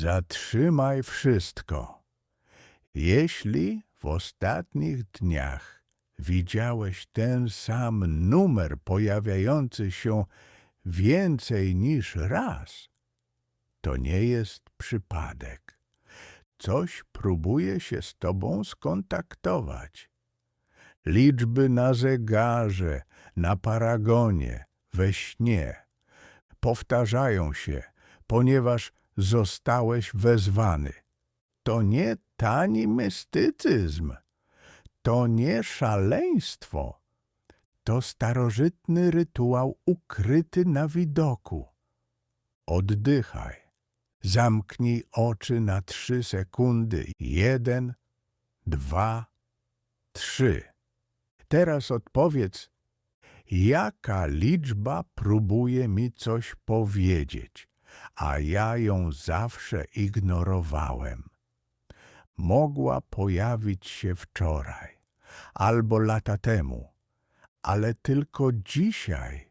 Zatrzymaj wszystko. Jeśli w ostatnich dniach widziałeś ten sam numer pojawiający się więcej niż raz, to nie jest przypadek. Coś próbuje się z tobą skontaktować. Liczby na zegarze, na paragonie, we śnie powtarzają się, ponieważ zostałeś wezwany. To nie tani mistycyzm, to nie szaleństwo, to starożytny rytuał ukryty na widoku. Oddychaj, zamknij oczy na trzy sekundy. Jeden, dwa, trzy. Teraz odpowiedz, jaka liczba próbuje mi coś powiedzieć, a ja ją zawsze ignorowałem. Mogła pojawić się wczoraj albo lata temu, ale tylko dzisiaj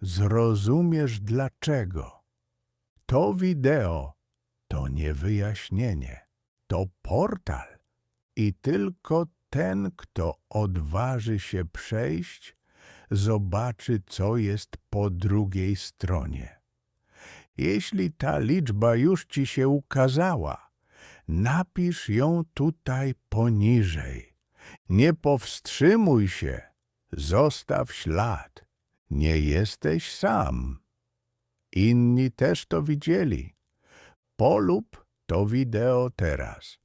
zrozumiesz dlaczego. To wideo to nie wyjaśnienie, to portal i tylko ten, kto odważy się przejść, zobaczy, co jest po drugiej stronie. Jeśli ta liczba już ci się ukazała, napisz ją tutaj poniżej. Nie powstrzymuj się, zostaw ślad. Nie jesteś sam. Inni też to widzieli. Polub to wideo teraz.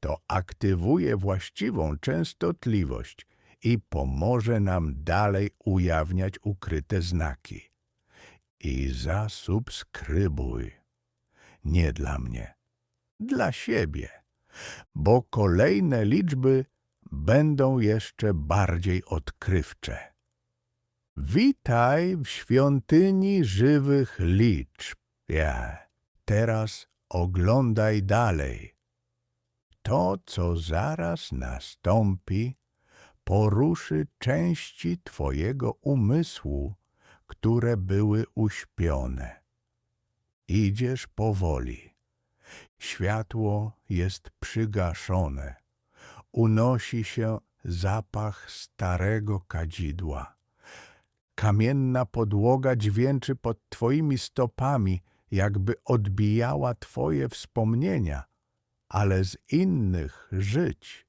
To aktywuje właściwą częstotliwość i pomoże nam dalej ujawniać ukryte znaki. I zasubskrybuj. Nie dla mnie, dla siebie, bo kolejne liczby będą jeszcze bardziej odkrywcze. Witaj w świątyni żywych liczb. Ja. Teraz oglądaj dalej. To, co zaraz nastąpi, poruszy części Twojego umysłu, które były uśpione. Idziesz powoli. Światło jest przygaszone. Unosi się zapach starego kadzidła. Kamienna podłoga dźwięczy pod Twoimi stopami, jakby odbijała Twoje wspomnienia, ale z innych żyć.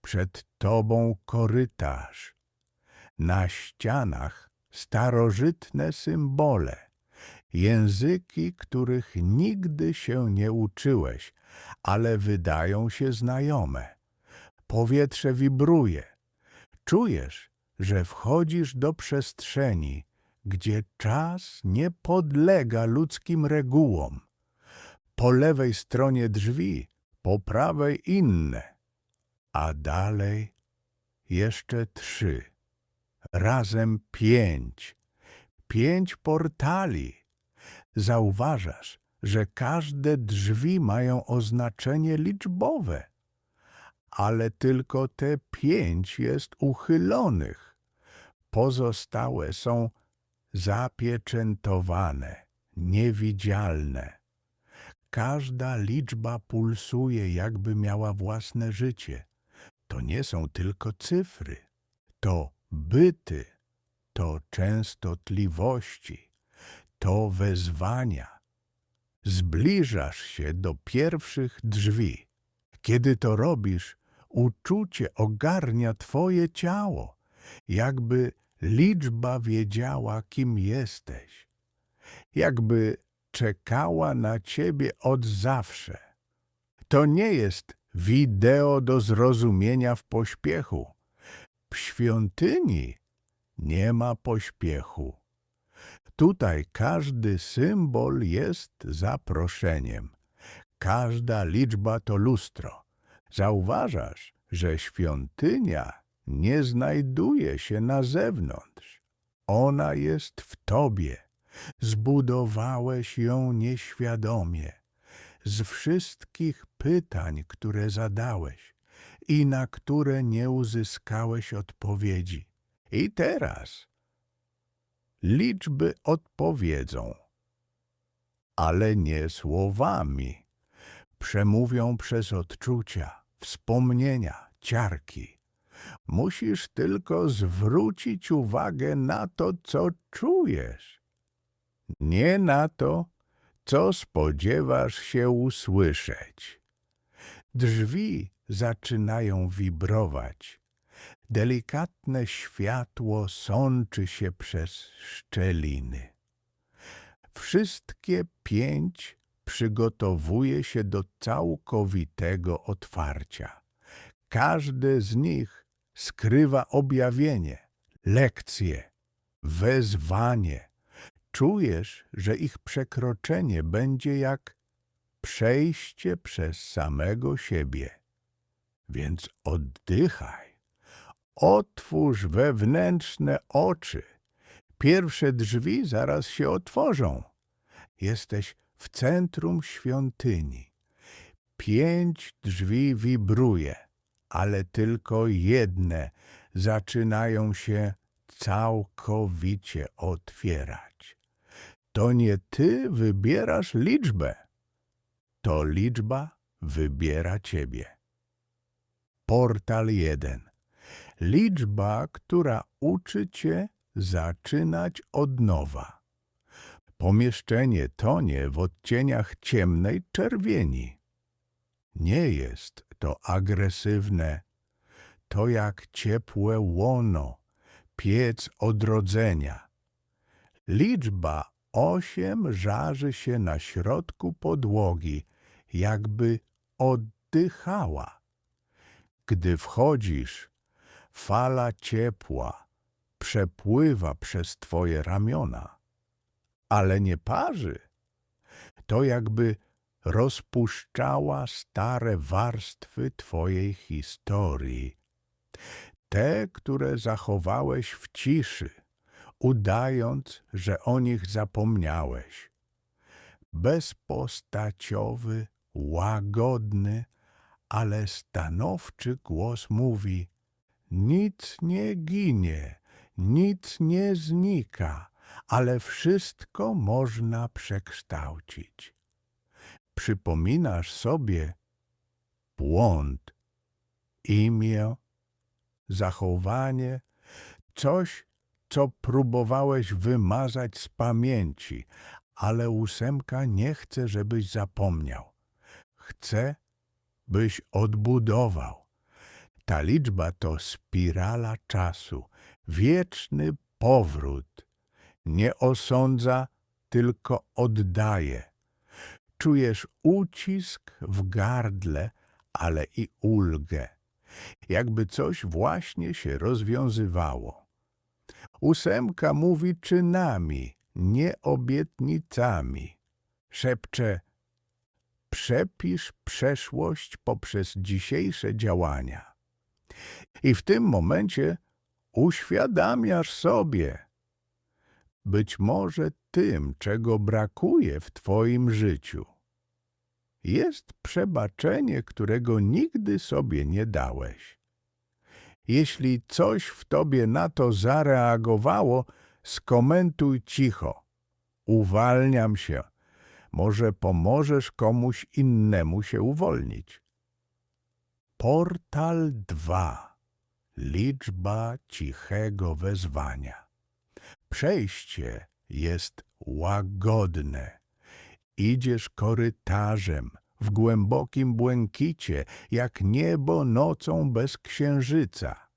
Przed Tobą korytarz. Na ścianach starożytne symbole, języki, których nigdy się nie uczyłeś, ale wydają się znajome. Powietrze wibruje. Czujesz, że wchodzisz do przestrzeni, gdzie czas nie podlega ludzkim regułom. Po lewej stronie drzwi, po prawej inne, a dalej jeszcze trzy, razem pięć, pięć portali. Zauważasz, że każde drzwi mają oznaczenie liczbowe, ale tylko te pięć jest uchylonych. Pozostałe są zapieczętowane, niewidzialne. Każda liczba pulsuje, jakby miała własne życie. To nie są tylko cyfry, to byty, to częstotliwości, to wezwania. Zbliżasz się do pierwszych drzwi. Kiedy to robisz, uczucie ogarnia twoje ciało, jakby liczba wiedziała, kim jesteś, jakby czekała na ciebie od zawsze. To nie jest wideo do zrozumienia w pośpiechu. W świątyni nie ma pośpiechu. Tutaj każdy symbol jest zaproszeniem. Każda liczba to lustro. Zauważasz, że świątynia nie znajduje się na zewnątrz. Ona jest w tobie. Zbudowałeś ją nieświadomie. Z wszystkich pytań, które zadałeś i na które nie uzyskałeś odpowiedzi. I teraz liczby odpowiedzą. ale nie słowami. Przemówią przez odczucia, wspomnienia, ciarki. Musisz tylko zwrócić uwagę na to, co czujesz, nie na to, co spodziewasz się usłyszeć. Drzwi zaczynają wibrować. Delikatne światło sączy się przez szczeliny. Wszystkie pięć przygotowuje się do całkowitego otwarcia. Każde z nich skrywa objawienie, lekcje, wezwanie. Czujesz, że ich przekroczenie będzie jak przejście przez samego siebie. Więc oddychaj, otwórz wewnętrzne oczy. Pierwsze drzwi zaraz się otworzą. Jesteś w centrum świątyni. Pięć drzwi wibruje, ale tylko jedne zaczynają się całkowicie otwierać. To nie ty wybierasz liczbę, to liczba wybiera ciebie. Portal 1. Liczba, która uczy cię zaczynać od nowa. Pomieszczenie tonie w odcieniach ciemnej czerwieni. Nie jest to agresywne, to jak ciepłe łono, piec odrodzenia. Liczba osiem żarzy się na środku podłogi, jakby oddychała. Gdy wchodzisz, fala ciepła przepływa przez twoje ramiona, ale nie parzy. To jakby rozpuszczała stare warstwy twojej historii, te, które zachowałeś w ciszy, udając, że o nich zapomniałeś. Bezpostaciowy, łagodny, ale stanowczy głos mówi: Nic nie ginie, nic nie znika, ale wszystko można przekształcić. Przypominasz sobie błąd, imię, zachowanie, coś, co próbowałeś wymazać z pamięci, ale ósemka nie chce, żebyś zapomniał. Chce, byś odbudował. Ta liczba to spirala czasu, wieczny powrót. Nie osądza, tylko oddaje. Czujesz ucisk w gardle, ale i ulgę. Jakby coś właśnie się rozwiązywało. Ósemka mówi czynami, nie obietnicami. Szepcze, przepisz przeszłość poprzez dzisiejsze działania. I w tym momencie uświadamiasz sobie, być może tym, czego brakuje w Twoim życiu, jest przebaczenie, którego nigdy sobie nie dałeś. Jeśli coś w Tobie na to zareagowało, skomentuj cicho. Uwalniam się. Może pomożesz komuś innemu się uwolnić. Portal 2. Liczba cichego wezwania. Przejście jest łagodne. Idziesz korytarzem w głębokim błękicie, jak niebo nocą bez księżyca.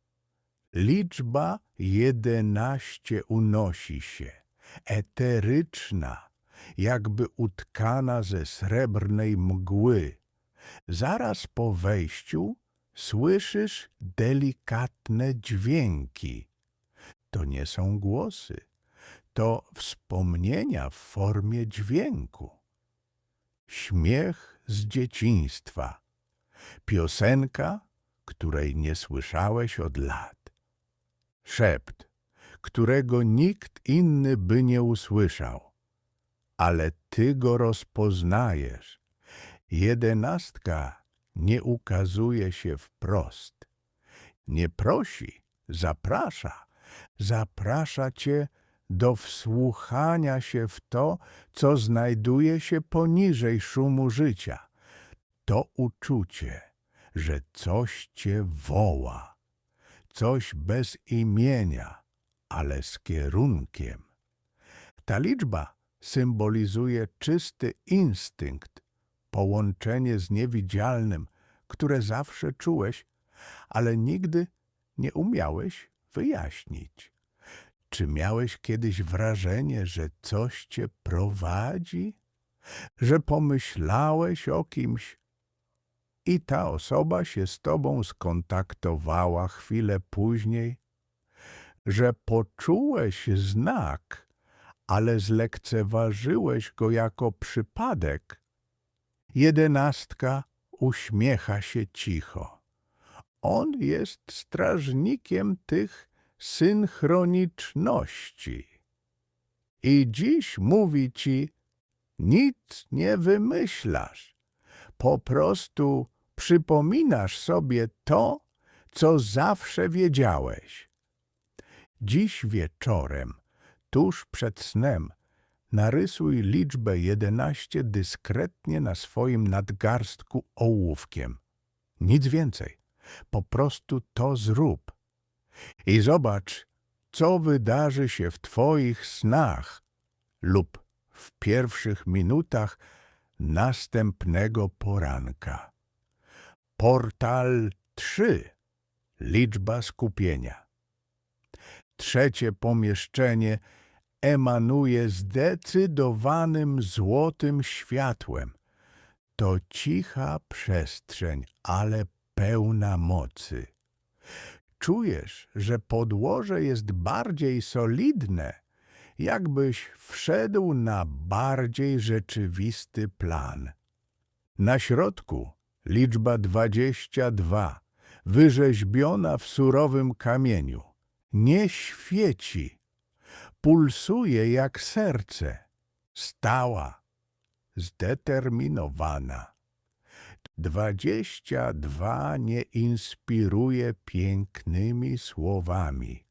Liczba jedenaście unosi się, eteryczna, jakby utkana ze srebrnej mgły. Zaraz po wejściu słyszysz delikatne dźwięki. To nie są głosy, to wspomnienia w formie dźwięku. Śmiech z dzieciństwa, piosenka, której nie słyszałeś od lat, szept, którego nikt inny by nie usłyszał, ale ty go rozpoznajesz. Jedenastka nie ukazuje się wprost. Nie prosi, zaprasza. Zaprasza cię do wsłuchania się w to, co znajduje się poniżej szumu życia. To uczucie, że coś cię woła, coś bez imienia, ale z kierunkiem. Ta liczba symbolizuje czysty instynkt, połączenie z niewidzialnym, które zawsze czułeś, ale nigdy nie umiałeś wyjaśnić. Czy miałeś kiedyś wrażenie, że coś cię prowadzi? Że pomyślałeś o kimś i ta osoba się z tobą skontaktowała chwilę później? Że poczułeś znak, ale zlekceważyłeś go jako przypadek? Jedenastka uśmiecha się cicho. On jest strażnikiem tych synchroniczności. I dziś mówi ci, nic nie wymyślasz. Po prostu przypominasz sobie to, co zawsze wiedziałeś. Dziś wieczorem, tuż przed snem, narysuj liczbę jedenaście dyskretnie na swoim nadgarstku ołówkiem. Nic więcej. Po prostu to zrób. I zobacz, co wydarzy się w twoich snach lub w pierwszych minutach następnego poranka. Portal 3. Liczba skupienia. Trzecie pomieszczenie emanuje zdecydowanym złotym światłem. To cicha przestrzeń, ale pełna mocy. Czujesz, że podłoże jest bardziej solidne, jakbyś wszedł na bardziej rzeczywisty plan. Na środku liczba dwadzieścia dwa, wyrzeźbiona w surowym kamieniu. Nie świeci, pulsuje jak serce, stała, zdeterminowana. Dwadzieścia dwa nie inspiruje pięknymi słowami,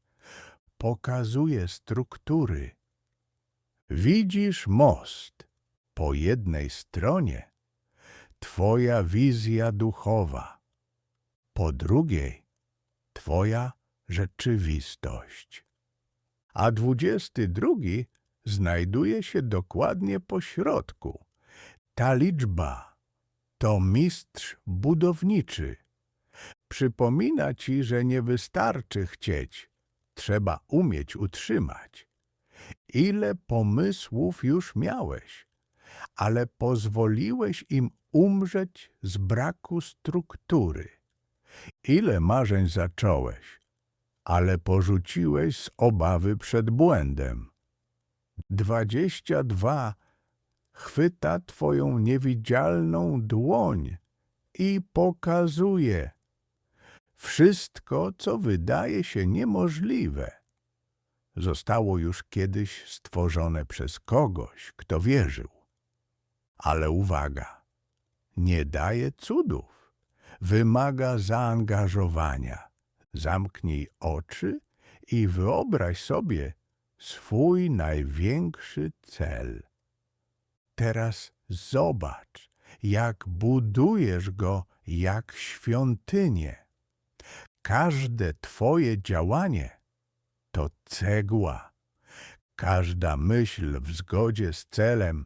pokazuje struktury. Widzisz most, po jednej stronie. Twoja wizja duchowa, po drugiej. Twoja rzeczywistość. A dwudziesty drugi znajduje się dokładnie po środku. Ta liczba to mistrz budowniczy. Przypomina ci, że nie wystarczy chcieć, trzeba umieć utrzymać. Ile pomysłów już miałeś, ale pozwoliłeś im umrzeć z braku struktury. Ile marzeń zacząłeś, ale porzuciłeś z obawy przed błędem. Dwadzieścia dwa chwyta twoją niewidzialną dłoń i pokazuje wszystko, co wydaje się niemożliwe. Zostało już kiedyś stworzone przez kogoś, kto wierzył. Ale uwaga, nie daje cudów, wymaga zaangażowania. Zamknij oczy i wyobraź sobie swój największy cel. Teraz zobacz, jak budujesz go jak świątynię. Każde Twoje działanie to cegła. Każda myśl w zgodzie z celem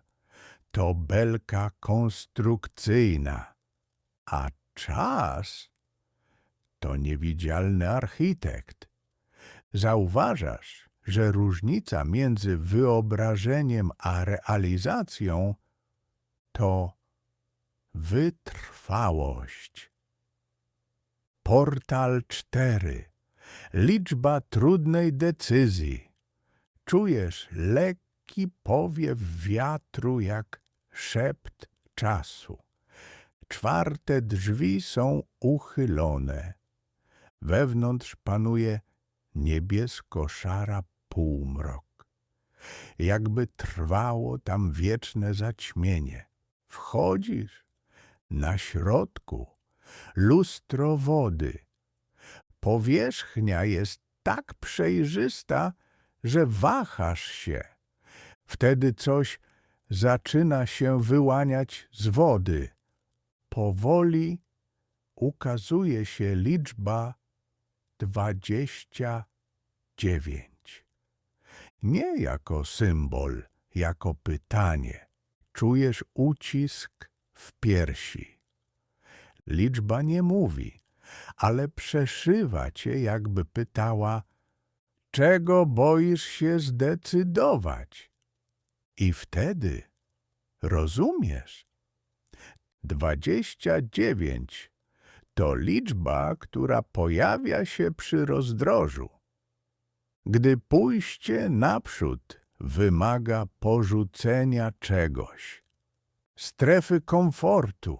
to belka konstrukcyjna, a czas to niewidzialny architekt. Zauważasz, że różnica między wyobrażeniem a realizacją to wytrwałość. Portal 4. Liczba trudnej decyzji. Czujesz lekki powiew wiatru jak szept czasu. Czwarte drzwi są uchylone. Wewnątrz panuje niebiesko-szara półmrok. Jakby trwało tam wieczne zaćmienie. Wchodzisz, na środku lustro wody. Powierzchnia jest tak przejrzysta, że wahasz się. Wtedy coś zaczyna się wyłaniać z wody. Powoli ukazuje się liczba dwadzieścia dziewięć. Nie jako symbol, jako pytanie. Czujesz ucisk w piersi. Liczba nie mówi, ale przeszywa cię, jakby pytała, czego boisz się zdecydować? I wtedy rozumiesz. Dwadzieścia dziewięć to liczba, która pojawia się przy rozdrożu. Gdy pójście naprzód wymaga porzucenia czegoś, strefy komfortu,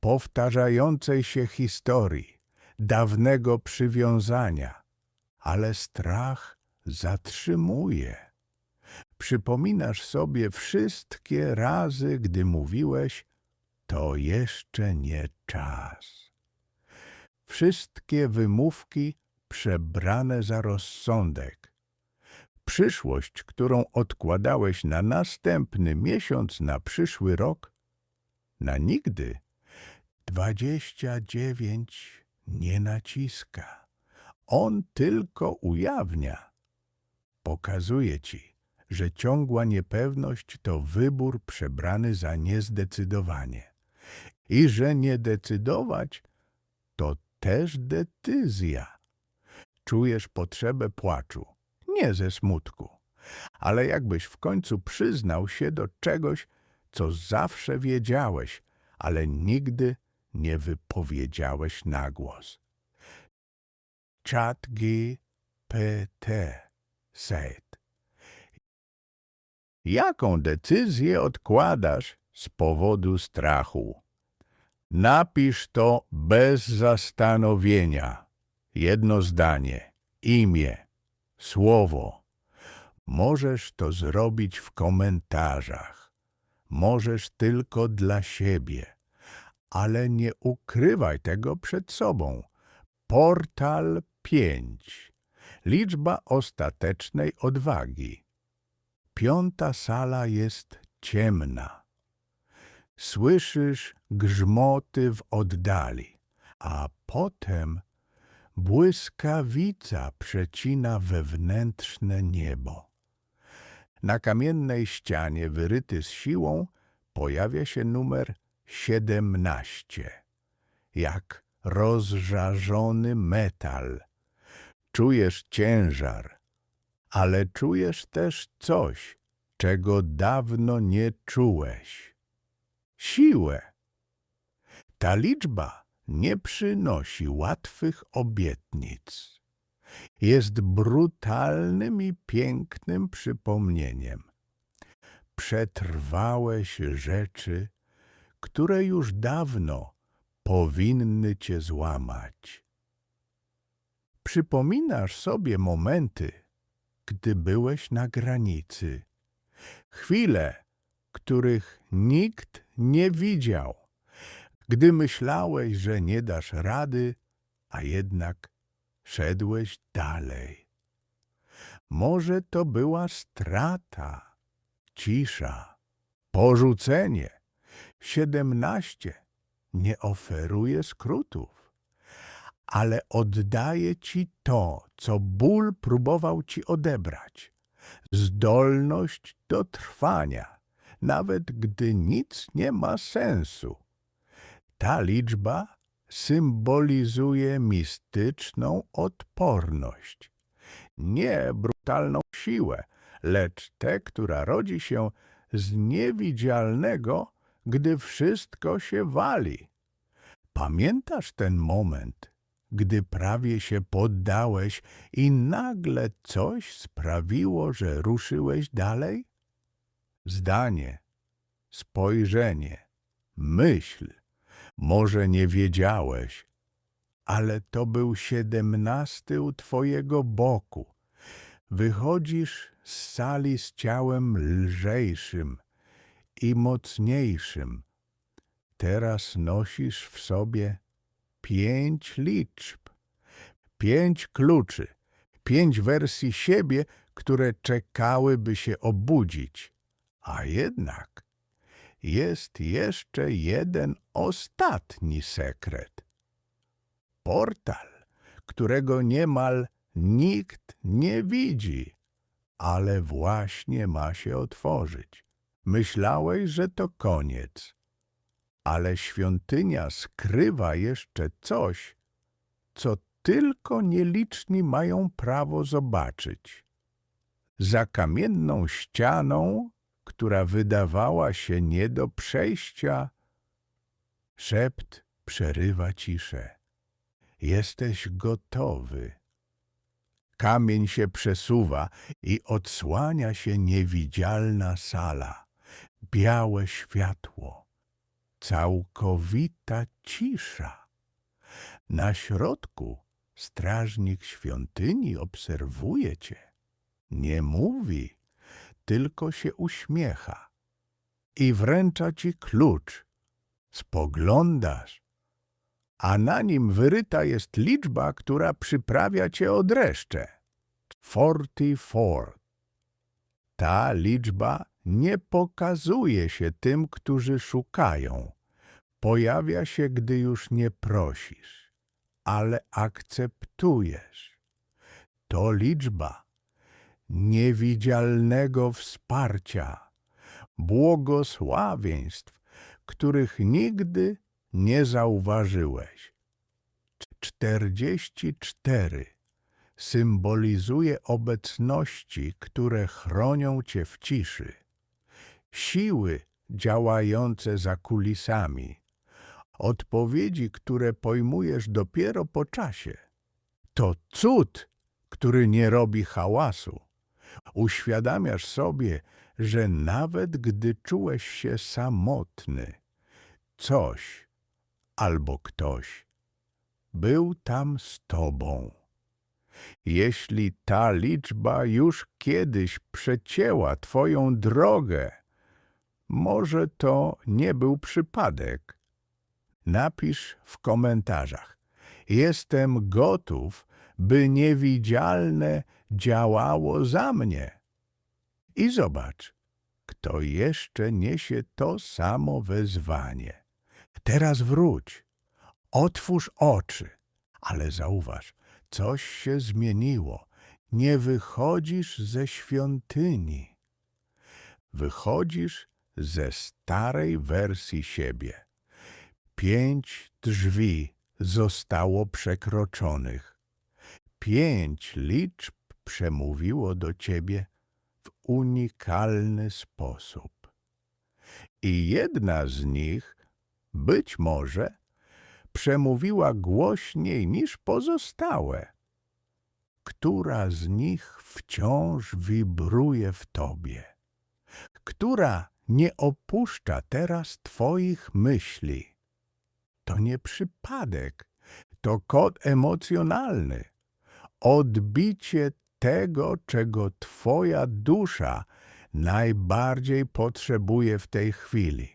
powtarzającej się historii, dawnego przywiązania, ale strach zatrzymuje. Przypominasz sobie wszystkie razy, gdy mówiłeś, to jeszcze nie czas. Wszystkie wymówki przebrane za rozsądek. Przyszłość, którą odkładałeś na następny miesiąc, na przyszły rok, na nigdy. Dwadzieścia dziewięć nie naciska. On tylko ujawnia. Pokazuje ci, że ciągła niepewność to wybór przebrany za niezdecydowanie i że nie decydować też decyzja. Czujesz potrzebę płaczu, nie ze smutku, ale jakbyś w końcu przyznał się do czegoś, co zawsze wiedziałeś, ale nigdy nie wypowiedziałeś na głos. Chat GPT Said. Jaką decyzję odkładasz z powodu strachu? Napisz to bez zastanowienia. Jedno zdanie, imię, słowo. Możesz to zrobić w komentarzach. Możesz tylko dla siebie, ale nie ukrywaj tego przed sobą. Portal 5. Liczba ostatecznej odwagi. Piąta sala jest ciemna. Słyszysz grzmoty w oddali, a potem błyskawica przecina wewnętrzne niebo. Na kamiennej ścianie, wyryty z siłą, pojawia się numer siedemnaście, jak rozżarzony metal. Czujesz ciężar, ale czujesz też coś, czego dawno nie czułeś. Siłę. Ta liczba nie przynosi łatwych obietnic. Jest brutalnym i pięknym przypomnieniem. Przetrwałeś rzeczy, które już dawno powinny cię złamać. Przypominasz sobie momenty, gdy byłeś na granicy, chwile, których nikt nie widział, gdy myślałeś, że nie dasz rady, a jednak szedłeś dalej. Może to była strata, cisza, porzucenie. Siedemnaście nie oferuje skrótów, ale oddaje ci to, co ból próbował ci odebrać. Zdolność do trwania, nawet gdy nic nie ma sensu. Ta liczba symbolizuje mistyczną odporność. Nie brutalną siłę, lecz tę, która rodzi się z niewidzialnego, gdy wszystko się wali. Pamiętasz ten moment, gdy prawie się poddałeś i nagle coś sprawiło, że ruszyłeś dalej? Zdanie, spojrzenie, myśl. Może nie wiedziałeś, ale to był siedemnasty u twojego boku. Wychodzisz z sali z ciałem lżejszym i mocniejszym. Teraz nosisz w sobie pięć liczb, pięć kluczy, pięć wersji siebie, które czekałyby się obudzić. A jednak jest jeszcze jeden ostatni sekret. Portal, którego niemal nikt nie widzi, ale właśnie ma się otworzyć. Myślałeś, że to koniec, ale świątynia skrywa jeszcze coś, co tylko nieliczni mają prawo zobaczyć. Za kamienną ścianą, która wydawała się nie do przejścia, szept przerywa ciszę. Jesteś gotowy. Kamień się przesuwa i odsłania się niewidzialna sala, białe światło, całkowita cisza. Na środku strażnik świątyni obserwuje cię. Nie mówi, tylko się uśmiecha i wręcza ci klucz. Spoglądasz, a na nim wyryta jest liczba, która przyprawia cię o dreszcze. Forty four. Ta liczba nie pokazuje się tym, którzy szukają. Pojawia się, gdy już nie prosisz, ale akceptujesz. To liczba niewidzialnego wsparcia, błogosławieństw, których nigdy nie zauważyłeś. Czterdzieści cztery symbolizuje obecności, które chronią cię w ciszy. Siły działające za kulisami. Odpowiedzi, które pojmujesz dopiero po czasie. To cud, który nie robi hałasu. Uświadamiasz sobie, że nawet gdy czułeś się samotny, coś albo ktoś był tam z tobą. Jeśli ta liczba już kiedyś przecięła twoją drogę, może to nie był przypadek. Napisz w komentarzach. Jestem gotów, by niewidzialne działało za mnie. I zobacz, kto jeszcze niesie to samo wezwanie. Teraz wróć, otwórz oczy, ale zauważ, coś się zmieniło. Nie wychodzisz ze świątyni. Wychodzisz ze starej wersji siebie. Pięć drzwi zostało przekroczonych. Pięć liczb przemówiło do ciebie w unikalny sposób. I jedna z nich, być może, przemówiła głośniej niż pozostałe. Która z nich wciąż wibruje w tobie? Która nie opuszcza teraz twoich myśli? To nie przypadek, to kod emocjonalny, odbicie tego, czego twoja dusza najbardziej potrzebuje w tej chwili.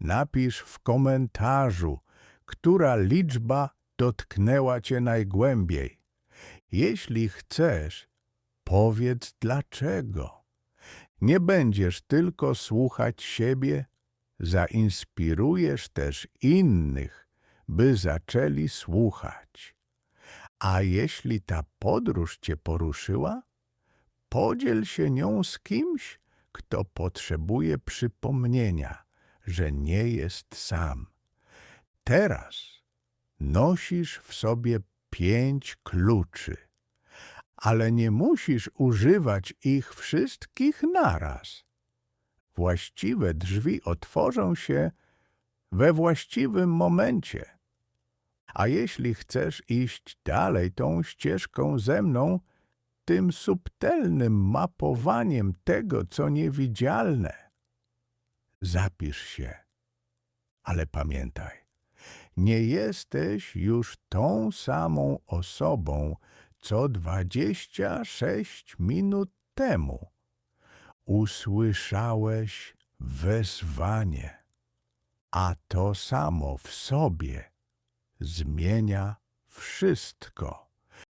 Napisz w komentarzu, która liczba dotknęła cię najgłębiej. Jeśli chcesz, powiedz dlaczego. Nie będziesz tylko słuchać siebie, zainspirujesz też innych, by zaczęli słuchać. A jeśli ta podróż cię poruszyła, podziel się nią z kimś, kto potrzebuje przypomnienia, że nie jest sam. Teraz nosisz w sobie pięć kluczy, ale nie musisz używać ich wszystkich naraz. Właściwe drzwi otworzą się we właściwym momencie. A jeśli chcesz iść dalej tą ścieżką ze mną, tym subtelnym mapowaniem tego, co niewidzialne, zapisz się. Ale pamiętaj, nie jesteś już tą samą osobą, co dwadzieścia sześć minut temu. Usłyszałeś wezwanie, a to samo w sobie zmienia wszystko.